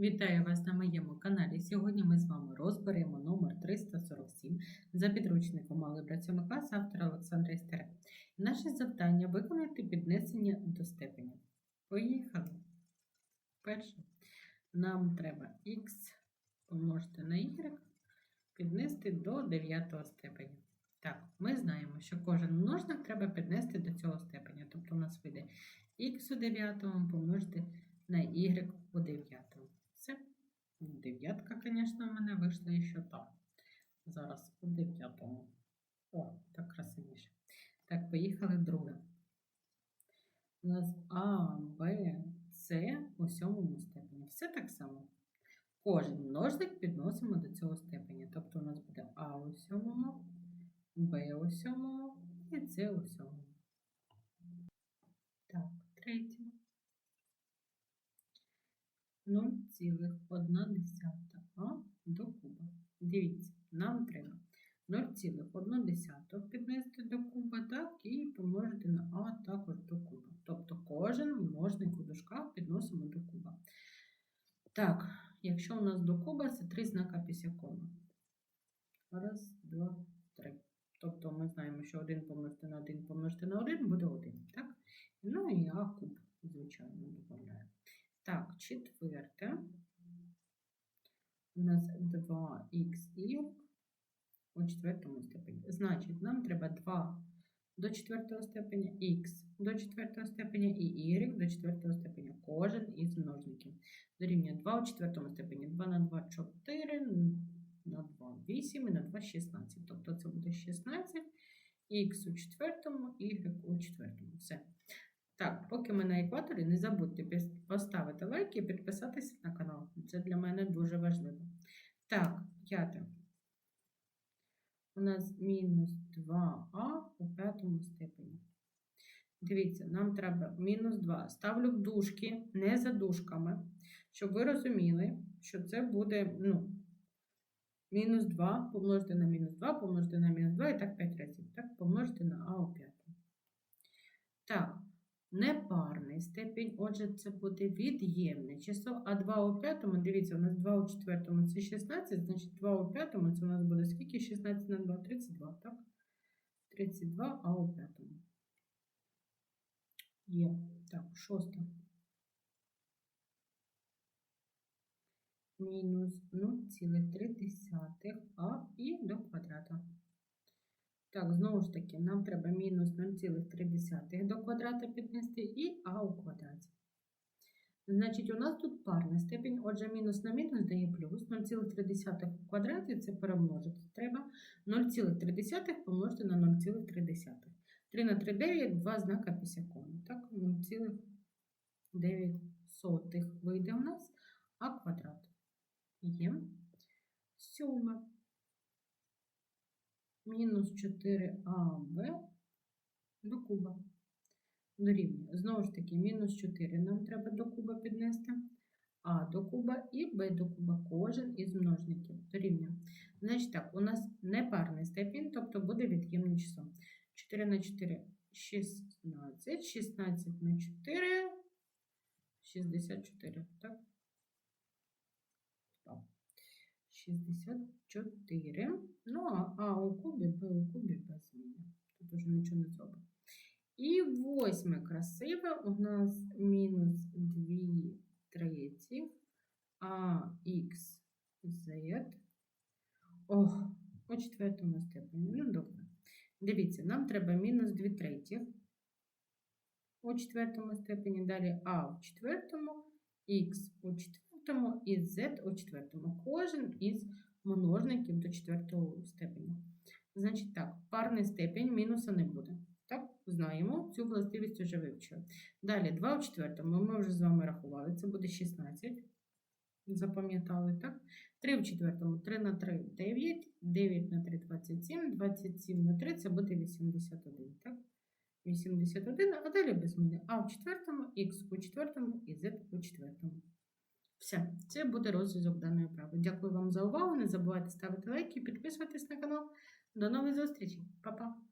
Вітаю вас на моєму каналі. Сьогодні ми з вами розберемо номер 347 за підручником Алgebra 7 класу автора Олександра Істера. Наше завдання виконати піднесення до степеня. Поїхали. Перше. Нам треба х помножити на y піднести до 9 степеня. Так, ми знаємо, що кожен множник треба піднести до цього степеня. Тобто у нас вийде х у 9 помножити на y у 9. Дев'ятка, звісно, в мене вийшла і там. Зараз у дев'ятому. О, так красивіше. Так, поїхали друге. У нас А, Б, С у сьомому степені. Все так само. Кожен множник підносимо до цього степеня. Тобто у нас буде А у сьомому, Б у сьомому і С у сьомому. Так, третє. 0,1 А до куба. Дивіться, нам треба 0,1 піднести до куба, так, і помножити на А також до куба. Тобто кожен множник у підносимо до куба. Так, якщо у нас до куба, це три знака після кома. Раз, два, три. Тобто ми знаємо, що 1 помножити на 1 помножити на 1 буде 1. Так? Ну і А куб, звичайно, додаємо. Так, четверте. У нас 2х у четвертому степені. Значить, нам треба 2 до четвертого степеня, х до четвертого степеня і y до четвертого степеня. Кожен із множників. Дорівнює 2 у четвертому степені. 2 на 2 4, на 2 8 і на 2 16. Тобто це буде 16, х у четвертому, y у четвертому. Все. Так, поки ми на екваторі, не забудьте поставити лайк і підписатися на канал. Це для мене дуже важливо. Так, п'яте. У нас мінус 2а у п'ятому степені. Дивіться, нам треба мінус 2. Ставлю в дужки, не за дужками, щоб ви розуміли, що це буде, ну, мінус 2 помножити на мінус 2, помножити на мінус 2 і так 5 разів. Так, помножити на а у п'ятому. Так. Непарний степінь, отже, це буде від'ємне число, а 2 у п'ятому, дивіться, у нас 2 у четвертому це 16, значить 2 у п'ятому це у нас буде скільки? 16 на 2, 32, так? 32, а у п'ятому. Є. Так, шосте. Мінус 0,3 а і до квадрата. Так, знову ж таки, нам треба мінус 0,3 до квадрата піднести і а у квадраті. Значить, у нас тут парна степінь, отже, мінус на мінус дає плюс 0,3 в квадраті це перемножити. Треба 0,3 помножити на 0,3. 3 на 3 9, 2 знака після. Так, 0,9 вийде у нас, а квадрат є сьоме мінус 4аб до куба. Дорівнює. Знову ж таки, мінус 4 нам треба до куба піднести. А до куба і Б до куба кожен із множників. Дорівнює. Значить так, у нас непарний степінь, тобто буде від'ємне число. 4 на 4 16, 16 на 4 64. Так? 64. Ну, а А у кубі, Б у кубі без зміни. Тут уже нічого не зробимо. І восьме красиве у нас мінус 2 третіх, а х z. Ох, у четвертому степені. Ну, добре. Дивіться, нам треба мінус 2 третіх у четвертому степені. Далі а в четвертому, х у четвертому і z у четвертому. Кожен із множників до четвертого степеня. Значить так, парний степень мінуса не буде. Так, знаємо, цю властивість вже вивчили. Далі 2 у четвертому ми вже з вами рахували, це буде 16. Запам'ятали, так? 3 в четвертому, 3 на 3 9, 9 на 3 27, 27 на 3 це буде 81. так? 81, а далі без зміни. А в четвертому, х у четвертому і z у четвертому. Все, це буде розв'язок даної вправи. Дякую вам за увагу. Не забувайте ставити лайки, підписуватись на канал. До нових зустрічей. Па-па!